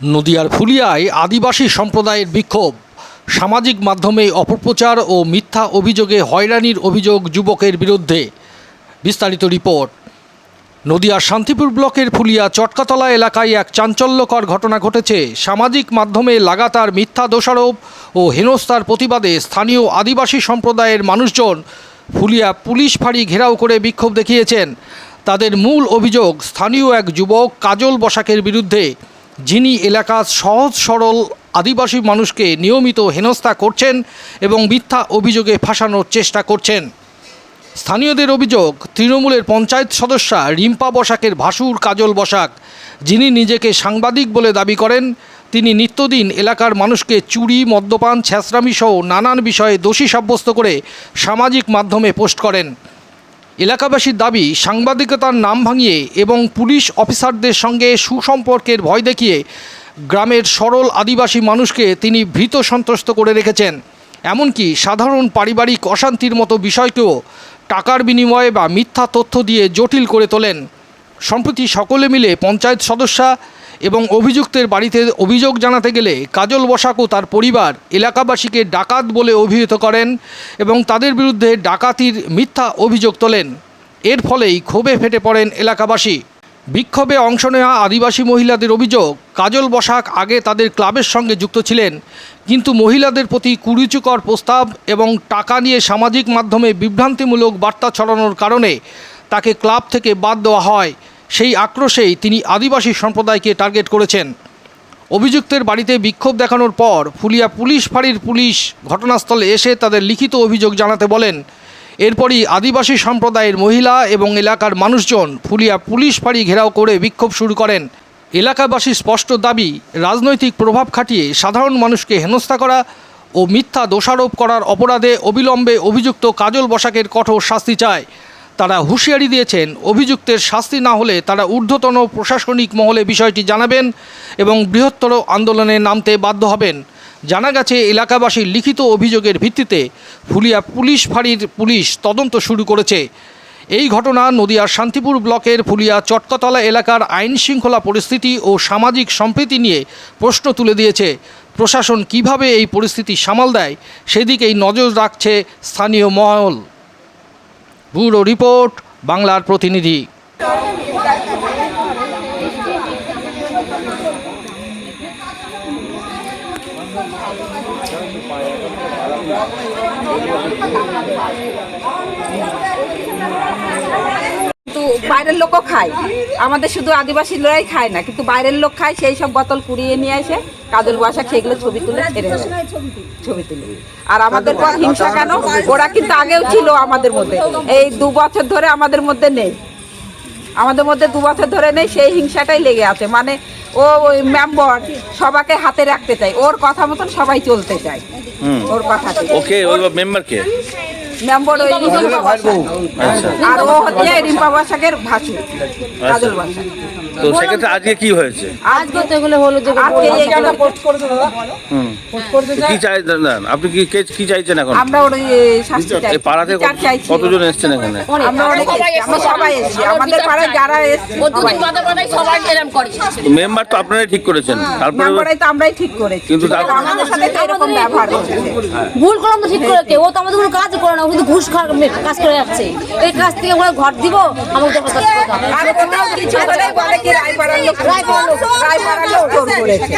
নদিয়ার ফুলিয়ায় আদিবাসী সম্প্রদায়ের বিক্ষোভ। সামাজিক মাধ্যমে অপপ্রচার ও মিথ্যা অভিযোগে হয়রানির অভিযোগ যুবকের বিরুদ্ধে। বিস্তারিত রিপোর্ট। নদিয়ার শান্তিপুর ব্লকের ফুলিয়া চটকাতলা এলাকায় এক চাঞ্চল্যকর ঘটনা ঘটেছে। সামাজিক মাধ্যমে লাগাতার মিথ্যা দোষারোপ ও হেনস্থার প্রতিবাদে স্থানীয় আদিবাসী সম্প্রদায়ের মানুষজন ফুলিয়া পুলিশ ফাঁড়ি ঘেরাও করে বিক্ষোভ দেখিয়েছেন। তাদের মূল অভিযোগ, স্থানীয় এক যুবক কাজল বসাকের বিরুদ্ধে যিনি এলাকার সহজ, সরল, আদিবাসী মানুষকে নিয়মিত হেনস্থা করছেন এবং মিথ্যা অভিযোগে ফাঁসানোর চেষ্টা করছেন। স্থানীয়দের অভিযোগ, তৃণমূলের পঞ্চায়েত সদস্যা রিম্পা বসাকের ভাসুর কাজল বসাক, যিনি নিজেকে সাংবাদিক বলে দাবি করেন, তিনি নিত্যদিন এলাকার মানুষকে চুরি, মদ্যপান ছ্যাঁচড়ামি সহ নানান বিষয়ে দোষী সাব্যস্ত করে সামাজিক মাধ্যমে পোস্ট করেন। এলাকাবাসীর দাবি, সাংবাদিকতার নাম ভাঙিয়ে এবং পুলিশ অফিসারদের সঙ্গে সুসম্পর্কের ভয় দেখিয়ে গ্রামের সরল আদিবাসী মানুষকে তিনি ভীত সন্ত্রস্ত করে রেখেছেন। এমনকি সাধারণ পারিবারিক অশান্তির মতো বিষয়কেও টাকার বিনিময়ে বা মিথ্যা তথ্য দিয়ে জটিল করে তোলেন। সম্প্রতি সকলে মিলে পঞ্চায়েত সদস্যা এবং অভিযুক্তের বাড়িতে অভিযোগ জানাতে গেলে কাজল বসাক তার পরিবার, এলাকাবাসীকে ডাকাত বলে অভিহিত করেন এবং তাদের বিরুদ্ধে ডাকাতির মিথ্যা অভিযোগ তোলেন। এর ফলেই ক্ষোভে ফেটে পড়েন এলাকাবাসী। বিক্ষোভে অংশ নেওয়া আদিবাসী মহিলাদের অভিযোগ, কাজল বসাক আগে তাদের ক্লাবের সঙ্গে যুক্ত ছিলেন, কিন্তু মহিলাদের প্রতি কুরুচিকর প্রস্তাব এবং টাকা নিয়ে সামাজিক মাধ্যমে বিভ্রান্তিমূলক বার্তা ছড়ানোর কারণে তাকে ক্লাব থেকে বাদ দেওয়া হয়। সেই আক্রোশেই তিনি আদিবাসী সম্প্রদায়কে টার্গেট করেছেন। অভিযুক্তের বাড়িতে বিক্ষোভ দেখানোর পর ফুলিয়া পুলিশ ফাঁড়ির পুলিশ ঘটনাস্থলে এসে তাদের লিখিত অভিযোগ জানাতে বলেন, এরপরই আদিবাসী সম্প্রদায়ের মহিলা এবং এলাকার মানুষজন ফুলিয়া পুলিশ ফাঁড়ি ঘেরাও করে বিক্ষোভ শুরু করেন। এলাকাবাসীর স্পষ্ট দাবি, রাজনৈতিক প্রভাব খাটিয়ে সাধারণ মানুষকে হেনস্থা করা ও মিথ্যা দোষারোপ করার অপরাধে অবিলম্বে অভিযুক্ত কাজল বসাকের কঠোর শাস্তি চায়। তারা হুঁশিয়ারি দিয়েছেন, অভিযুক্তের শাস্তি না হলে তারা ঊর্ধ্বতন প্রশাসনিক মহলে বিষয়টি জানাবেন এবং বৃহত্তর আন্দোলনে নামতে বাধ্য হবেন। জানা গেছে এলাকাবাসীর লিখিত অভিযোগের ভিত্তিতে ফুলিয়া পুলিশ ফাঁড়ির পুলিশ তদন্ত শুরু করেছে। এই ঘটনা নদিয়ার শান্তিপুর ব্লকের ফুলিয়া চটকতলা এলাকার আইন শৃঙ্খলা পরিস্থিতি ও সামাজিক সম্প্রীতি নিয়ে প্রশ্ন তুলে দিয়েছে। প্রশাসন কীভাবে এই পরিস্থিতি সামাল দেয়, সেদিকেই নজর রাখছে স্থানীয় মহল। ব্যুরো রিপোর্ট বাংলার প্রতিনিধি। কিন্তু বাইরের লোকও খায়। আমাদের শুধু আদিবাসী লোকরাই খায় না কিন্তু বাইরের লোক খায় সেই সব বোতল কুড়িয়ে নিয়ে এসে কাজল বাসা সেগুলো ছবি তুলে ছেড়ে দেয়। ছবি তুলে। আর আমাদের পর হিংসা কেন? ওরা কিন্তু আগেও ছিল আমাদের মধ্যে। এই দু বছর ধরে আমাদের মধ্যে নেই। আমাদের মধ্যে দু বছর ধরে নেই সেই হিংসাটাই লেগে আছে। মানে ও ওই মেম্বার সবাকে হাতে রাখতে চায়। ওর কথা মতন সবাই চলতে চায়। ওর কথা। ওকে ওই মেম্বার কে মেম্বার ওই। আচ্ছা আর ও হচ্ছে রিম্পা বসাকের ভাসু কাজল বসাক তো সেক্ষেত্রে আজকে কি হয়েছে? আজকে তো এগুলো হলো যে আজকে এইগুলো পোস্ট করেছে দাদা? হুম। তো কি চাই দাদা আপনি কি কে- কি চাইছেন এখন? আমরা ওর এই শাস্তি চাই। এই পাড়াতে কতজন এসছেন এখানে? আমরা অনেক আমরা সবাই এসেছি। আমাদের পাড়ায় যারা এসেছি সবাই। মেম্বার তো আপনারাই ঠিক করেছেন। তারপরে মেম্বারাই তো আমরাই ঠিক করেছি। কিন্তু আমাদের সাথে তো এরকম ব্যবহার করছে ভুল করলাম তো ঠিক করেছে ও তো আমাদের কোনো কাজ করে না ও কিন্তু ঘুষ খাওয়ার মে- কাজ করে যাচ্ছে। এই কাজ থেকে আমরা ঘর দিব করতে হবে। আর কোনো কিছু হলেই বলে কি রায়পাড়ার লোক রায়পাড়ার লোক রায়পাড়ার করেছে।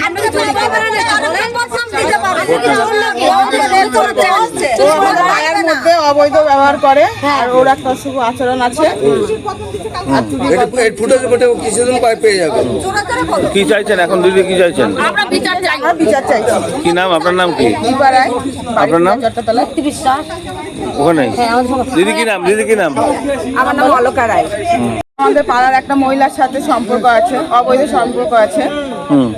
পাড়ার মধ্যে অবৈধ ব্যবহার করে আর ওর একটা শুভ আচরণ আছে ফুটেজ ফুটে কিছুদিন পরে পেয়ে যাবে কি চাইছেন? এখন দিদি কি চাইছেন আমরা বিচার চাইছি কি নাম? আপনার নাম কি? আপনার নাম? ওখানে দিদি কি নাম? দিদি কি নাম? আমার নাম অলকা রায়। আমাদের পাড়ার একটা মহিলার সাথে সম্পর্ক আছে অবৈধ সম্পর্ক আছে। হুম।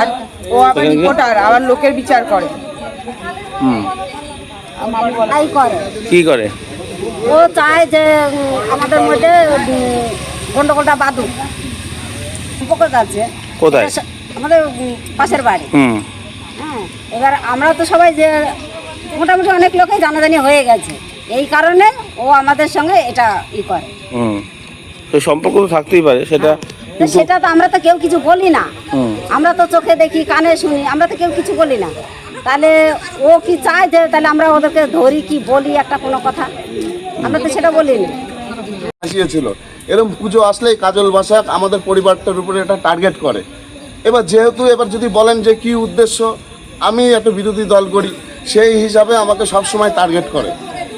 আর ও আবার রিপোর্টার আবার লোকের বিচার করে। তাই করে। কি করে? ও চায় যে আমাদের মধ্যে গন্ডগোলটা বাদুক উপকার আছে কোথায়? আমাদের পাশের বাড়ি। হ্যাঁ এবার আমরা তো সবাই যে মোটামুটি অনেক লোকই জানাজানি হয়ে গেছে। এই কারণে ও আমাদের সঙ্গে এটা ই করে। হুম। তো সম্পর্ক তো থাকতেই পারে সেটা সেটা তো আমরা তো কেউ কিছু বলি না। আমরা তো চোখে দেখি কানে শুনি আমরা তো কেউ কিছু বলি না। তাহলে ও কি চায় যে তাহলে আমরা ওদেরকে ধরি কি বলি একটা কোনো কথা? আমরা তো সেটা বলিনি। আসিয়েছিল। এরকম পুজো আসলেই কাজল বাসাক আমাদের পরিবারটার উপরে এটা টার্গেট করে। এবার যেহেতু এবার যদি বলেন যে কি উদ্দেশ্য আমি একটা বিরোধী দল করি সেই হিসাবে আমাকে সবসময় টার্গেট করে।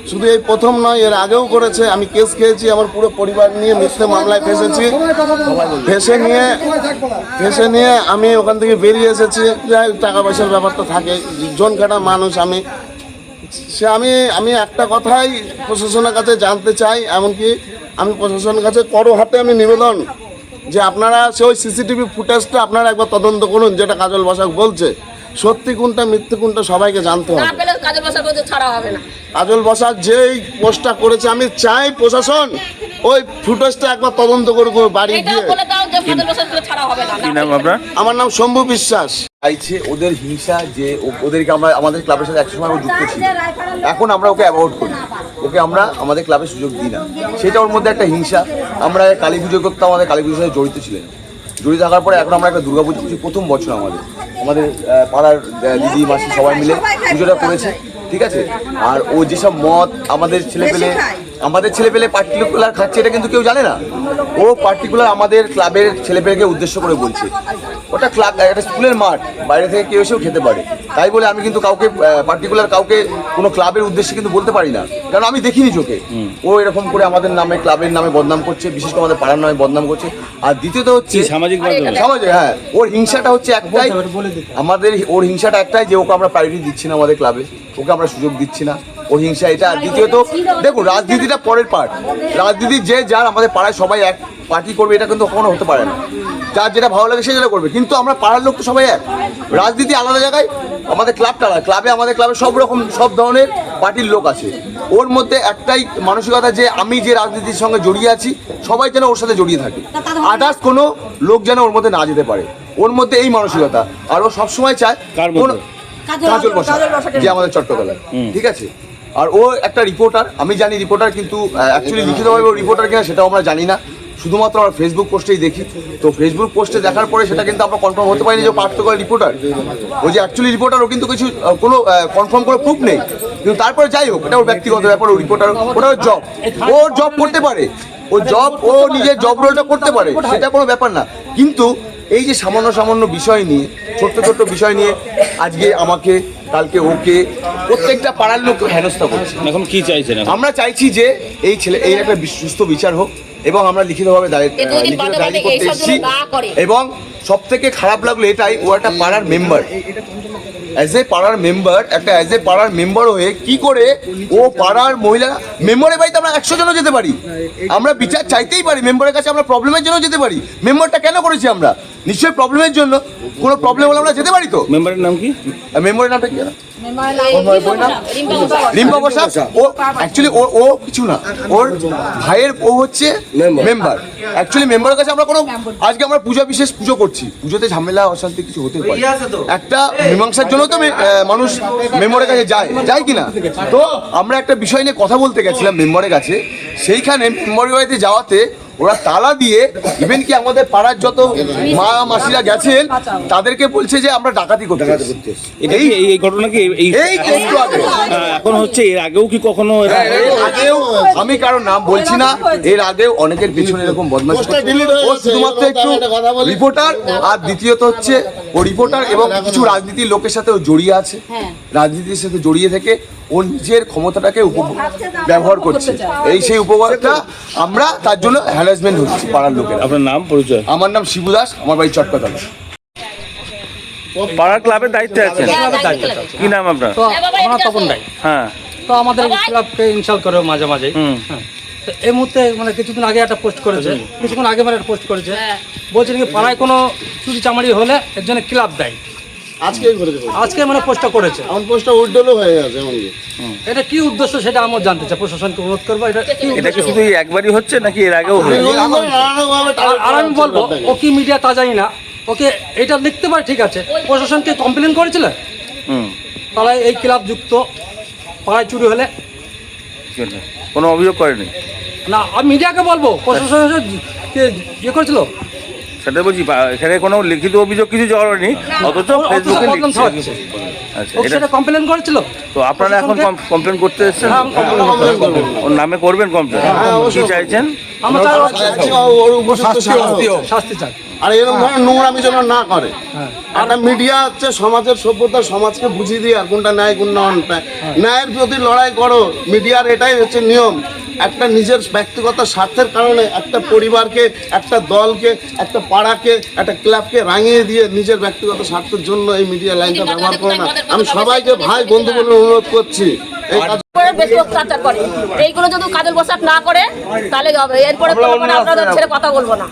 শুধু এই প্রথম নয়, এর আগেও করেছে। আমি কেস খেয়েছি, আমার পুরো পরিবার নিয়ে মিথ্যে মামলায় ফেসেছি। ফেসে নিয়ে ফেসে নিয়ে আমি ওখান থেকে বেরিয়ে এসেছি। যাই টাকা পয়সার ব্যাপারটা থাকে জন কাটা মানুষ আমি। সে আমি আমি একটা কথাই প্রশাসনের কাছে জানতে চাই, এমনকি আমি প্রশাসনের কাছে করো হাতে আমি নিবেদন যে আপনারা সে ওই সিসিটিভি ফুটেজটা আপনারা একবার তদন্ত করুন, যেটা কাজল বসাক বলছে। সত্যি কোনটা, মিথ্যে কোনটা সবাইকে জানতে হবে। ছাড়া হবে না। কাজল বসাক যেই পোস্টটা করেছে আমি চাই প্রশাসন ওই ফুটেজটা একবার তদন্ত করুক বাড়ি গিয়ে। আমার নাম শম্ভু বিশ্বাস। চাইছে ওদের হিংসা যে ও- ওদেরকে আমরা আমাদের ক্লাবের সাথে একসময় ও যুক্ত ছিল এখন আমরা ওকে অ্যাভয়েড করি। ওকে আমরা আমাদের ক্লাবে সুযোগ দিই না। সেটা ওর মধ্যে একটা হিংসা। আমরা কালী পুজো করতাম আমাদের কালী পুজোর সাথে জড়িত ছিলেন। জড়িত থাকার পরে এখন আমরা একটা দুর্গাপুজো করছি প্রথম বছর আমাদের। আমাদের পাড়ার দিদি, মাসি সবাই মিলে পুজোটা করেছে, ঠিক আছে? আর ও যেসব মত আমাদের ছেলে পেলে আমাদের ছেলে পেলে পার্টিকুলার খাচ্ছে এটা কিন্তু কেউ জানে না। ও পার্টিকুলার আমাদের ক্লাবের ছেলে পেলেকে উদ্দেশ্য করে বলছে। ওটা ক্লাব একটা স্কুলের মাঠ বাইরে থেকে কেউ এসেও খেতে পারে। তাই বলে আমি কিন্তু কাউকে পার্টিকুলার কাউকে কোনো ক্লাবের উদ্দেশ্যে কিন্তু বলতে পারি না। কারণ আমি দেখিনি চোখে। ও এরকম করে আমাদের নামে ক্লাবের নামে বদনাম করছে বিশেষ করে আমাদের পাড়ার নামে বদনাম করছে। আর দ্বিতীয়ত হচ্ছে সামাজিক মাধ্যমে সমাজে হ্যাঁ ওর হিংসাটা হচ্ছে একটাই। আমাদের ওর হিংসাটা একটাই যে ওকে আমরা প্রায়োরিটি দিচ্ছি না আমাদের ক্লাবে ওকে আমরা সুযোগ দিচ্ছি না। ওর হিংসা এটা আর দ্বিতীয়ত দেখুন রাজনীতিটা পরের পার্ট রাজনীতি যে যার আমাদের পাড়ায় সবাই এক পার্টি করবে এটা কিন্তু কখনো হতে পারে না। যার যেটা ভালো লাগে সে যেটা করবে। কিন্তু আমরা পাড়ার লোক তো সবাই এক। রাজনীতি আলাদা জায়গায় আমাদের ক্লাবটা আলাদা। ক্লাবে আমাদের ক্লাবে সব রকম সব ধরনের পার্টির লোক আছে। ওর মধ্যে একটাই মানসিকতা যে আমি যে রাজনীতির সঙ্গে জড়িয়ে আছি সবাই যেন ওর সাথে জড়িয়ে থাকে। আদার্স কোনো লোক যেন ওর মধ্যে না যেতে পারে। ওর মধ্যে এই মানসিকতা। আর ও সবসময় চায়? কোনো- কাজল বসা। যে আমাদের চট্টগ্রাম ঠিক আছে? আর ও একটা রিপোর্টার আমি জানি রিপোর্টার কিন্তু অ্যাকচুয়ালি লিখিতভাবে ও রিপোর্টার কিনা সেটাও আমরা জানি না। শুধুমাত্র আমরা ফেসবুক পোস্টেই দেখি। তো ফেসবুক পোস্টে দেখার পরে সেটা কিন্তু আমরা কনফার্ম হতে পারিনি যে পার্থক্য রিপোর্টার ও যে অ্যাকচুয়ালি রিপোর্টার ও কিন্তু কিছু কোনো কনফার্ম করে প্রুফ নেই। কিন্তু তারপরে যাই হোক, এটা ওর ব্যক্তিগত ব্যাপার, ও রিপোর্টার ওটা ওর জব ও জব করতে পারে। ও জব ও নিজের জব রোলটা করতে পারে, সেটা কোনো ব্যাপার না। কিন্তু এই যে সামান্য সামান্য বিষয় নিয়ে ছোট্ট ছোট্ট বিষয় নিয়ে আজকে আমাকে কালকে ওকে প্রত্যেকটা পাড়ার লোক হেনস্থা করছে। এখন কি চাইছেন? আমরা চাইছি যে এই ছেলে এই একটা সুস্থ বিচার হোক এবং আমরা লিখিতভাবে লিখিত করতে এসেছি যেন না করে। এবং সব থেকে খারাপ লাগল এটাই ও একটা পাড়ার মেম্বার অ্যাজ এ পাড়ার মেম্বার একটা অ্যাজ এ পাড়ার মেম্বার হয়ে কি করে ও পাড়ার মহিলা মেম্বারের বাড়িতে আমরা একশো জনও যেতে পারি। আমরা বিচার চাইতেই পারি মেম্বারের কাছে আমরা প্রবলেমের জন্য যেতে পারি। মেম্বারটা কেন করেছি আমরা? নিশ্চয়ই প্রবলেমের জন্য। কোনো প্রবলেম হলে আমরা যেতে পারি তো? মেম্বারের নাম কি? মেম্বারের নামটা কি? রিম্পা ও অ্যাকচুয়ালি ও ও কিছু না। ওর ভাইয়ের ও হচ্ছে মেম্বার অ্যাকচুয়ালি মেম্বারের কাছে আমরা কোনো আজকে আমরা পূজা বিশেষ পুজো করছি। পুজোতে ঝামেলা অশান্তি কিছু হতে পারে। একটা মীমাংসার জন্য তো মানুষ মেম্বারের কাছে যায়। যায় কি না তো আমরা একটা বিষয় নিয়ে কথা বলতে গেছিলাম মেম্বারের কাছে। সেইখানে মেম্বারের বাড়িতে যাওয়াতে ওরা তালা দিয়ে ইভেন কি আমাদের পাড়ার যত মা মাসিরা গেছেন তাদেরকে বলছে যে আমরা ডাকাতি করতে এই এই ঘটনা কি এই- আগে। হ্যাঁ, এখন হচ্ছে এর আগেও কি কখনো আগেও আমি কারোর নাম বলছি না এর আগেও অনেকের পেছনে এরকম বদমাশ হয়ে ও শুধুমাত্র একটু। রিপোর্টার আর দ্বিতীয়ত হচ্ছে ও রিপোর্টার এবং কিছু রাজনীতির লোকের সাথে ও জড়িয়ে আছে। রাজনীতির সাথে জড়িয়ে থেকে ও নিজের ক্ষমতাটাকে ব্যবহার করছে। এই সেই উপকারটা আমরা তার জন্য হ্যারাসমেন্ট হচ্ছে পাড়ার লোকের। আপনার নাম পরিচয়? আমার নাম শিবু দাস আমার বাড়ি চট্টগ্রাম পাড়ার ক্লাবের দায়িত্বে আছেন? কি নাম আপনার? তো আমরা তপন রায় হ্যাঁ। তো আমাদের ক্লাবকে ইনসাল করে মাঝে মাঝে। হ্যাঁ। তো এই মুহূর্তে মানে কিছুদিন আগে একটা পোস্ট করেছে। কিছুক্ষণ আগে মানে একটা পোস্ট করেছে। বলছে নাকি পাড়ায় কোনো চুরি চামারি হলে এর জন্য ক্লাব দেয়। করেছে আজকে মানে পোস্টটা করেছে। আমার পোস্টটা উল্টোলো হয়ে গেছে এমনকি এটা কি উদ্দেশ্য সেটা আমার জানতে চাই। প্রশাসনকে অনুরোধ করব এটা এটা কি শুধু একবারই হচ্ছে নাকি এর আগেও আর- আর আমি বলব ও কি মিডিয়া তা জানি না। ওকে এটা লিখতে পারে ঠিক আছে। প্রশাসনকে কমপ্লেন করেছিল? হুম। তারা এই ক্লাব যুক্ত পাড়ায় চুরি হলে? ঠিক আছে। কোনো অভিযোগ করেনি? না আমি মিডিয়াকে বলব প্রশাসন কে ইয়ে করেছিল? সেটা বলছি এখানে কোনো লিখিত অভিযোগ কিছু নেই অথচ ফেসবুকে লিখছে। আচ্ছা এটা সেটা কমপ্লেন করেছিল? তো আপনারা এখন কমপ্লেন করতে এসেছেন? হ্যাঁ, কমপ্লেন করবেন। ওর নামে করবেন কমপ্লেন হ্যাঁ, কি। চাইছেন? চাই আর এরকম ধরনের নোংরামি যেন না করে। একটা মিডিয়া হচ্ছে সমাজের সভ্যতা সমাজকে বুঝিয়ে দিয়ে আর কোনটা ন্যায় কোনটা অন্যায়। ন্যায়ের প্রতি লড়াই করো। মিডিয়ার এটাই হচ্ছে নিয়ম। একটা নিজের ব্যক্তিগত স্বার্থের কারণে একটা পরিবারকে একটা দলকে একটা পাড়াকে একটা ক্লাবকে রাঙিয়ে দিয়ে নিজের ব্যক্তিগত স্বার্থের জন্য এই মিডিয়া লাইনটা ব্যবহার করে না। আমি সবাইকে ভাই বন্ধু বলে অনুরোধ করছি। এই কাজ বেশি অত্যাচার করে। এইগুলো যদি কাজল বসাক না করে তাহলে হবে। এরপরে আপনাদের ছেড়ে কথা বলব না।